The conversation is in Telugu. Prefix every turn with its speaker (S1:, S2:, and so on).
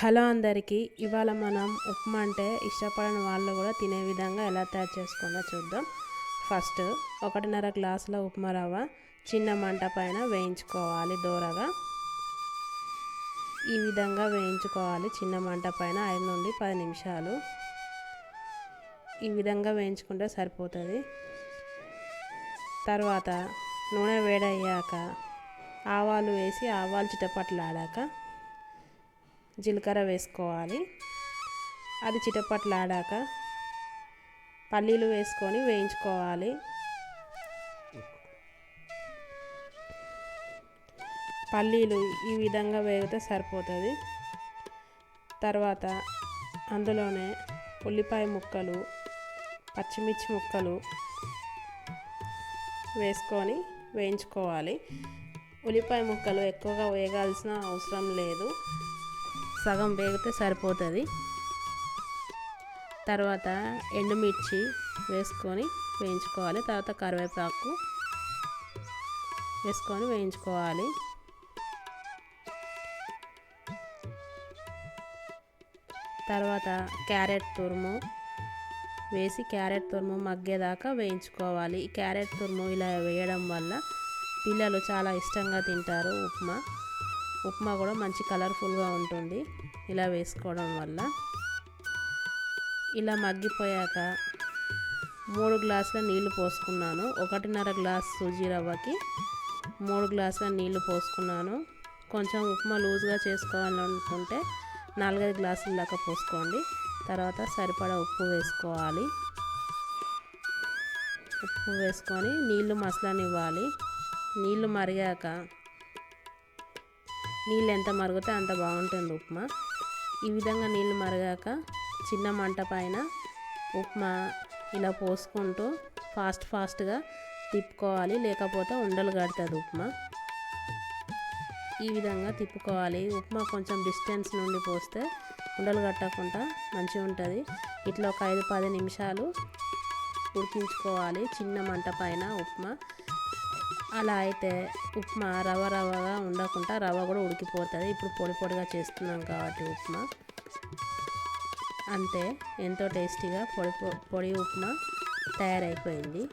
S1: హలో అందరికీ ఇవాళ మనం ఉప్మా అంటే ఇష్టపడని వాళ్ళు కూడా తినే విధంగా ఎలా తయారు చేసుకోవాలో చూద్దాం. ఫస్ట్ ఒకటిన్నర గ్లాసుల ఉప్మా రవ్వ చిన్న మంట పైన వేయించుకోవాలి దూరగా. ఈ విధంగా వేయించుకోవాలి చిన్న మంట పైన ఐదు నుండి పది నిమిషాలు. ఈ విధంగా వేయించుకుంటే సరిపోతుంది. తర్వాత నూనె వేడయ్యాక ఆవాలు వేసి ఆవాలు చిటపట్లాడాక జీలకర్ర వేసుకోవాలి. అది చిటపట్లాడాక పల్లీలు వేసుకొని వేయించుకోవాలి. పల్లీలు ఈ విధంగా వేగితే సరిపోతుంది. తర్వాత అందులోనే ఉల్లిపాయ ముక్కలు పచ్చిమిర్చి ముక్కలు వేసుకొని వేయించుకోవాలి. ఉల్లిపాయ ముక్కలు ఎక్కువగా వేగాల్సిన అవసరం లేదు. సగం వేగితే సరిపోతుంది. తర్వాత ఎండుమిర్చి వేసుకొని వేయించుకోవాలి. తర్వాత కరివేపాకు వేసుకొని వేయించుకోవాలి. తర్వాత క్యారెట్ తురుము వేసి క్యారెట్ తురుము మగ్గేదాకా వేయించుకోవాలి. ఈ క్యారెట్ తురుము ఇలా వేయడం వల్ల పిల్లలు చాలా ఇష్టంగా తింటారు ఉప్మా. ఉప్మా కూడా మంచి కలర్ఫుల్గా ఉంటుంది. ఇలా వేసుకోవడం వల్ల. ఇలా మగ్గిపోయాక మూడు గ్లాసుల నీళ్ళు పోసుకున్నాను. ఒకటిన్నర గ్లాస్ సూజీ రవ్వకి మూడు గ్లాసుల నీళ్ళు పోసుకున్నాను. కొంచెం ఉప్మా లూజ్గా చేసుకోవాలనుకుంటే నాలుగైదు గ్లాసుల దాకా పోసుకోండి. తర్వాత సరిపడా ఉప్పు వేసుకోవాలి. ఉప్పు వేసుకొని నీళ్ళు మసలనివ్వాలి. నీళ్ళు మరిగాక నీళ్ళు ఎంత మరుగుతే అంత బాగుంటుంది ఉప్మా. ఈ విధంగా నీళ్ళు మరిగాక చిన్న మంట పైన ఉప్మా ఇలా పోసుకుంటూ ఫాస్ట్ ఫాస్ట్గా తిప్పుకోవాలి. లేకపోతే ఉండలు కడుతుంది ఉప్మా. ఈ విధంగా తిప్పుకోవాలి. ఉప్మా కొంచెం డిస్టెన్స్ నుండి పోస్తే ఉండలు కట్టకుండా మంచిగా ఉంటుంది. ఇట్లా ఒక ఐదు పది నిమిషాలు ఉడికించుకోవాలి. చిన్న మంట పైన ఉప్మా. అలా అయితే ఉప్మా రవ రవగా ఉండకుండా రవ్వ కూడా ఉడికిపోతుంది. ఇప్పుడు పొడి పొడిగా చేస్తున్నాం కాబట్టి ఉప్మా. అంతే ఎంతో టేస్టీగా పొడి పొడి ఉప్మా తయారైపోయింది.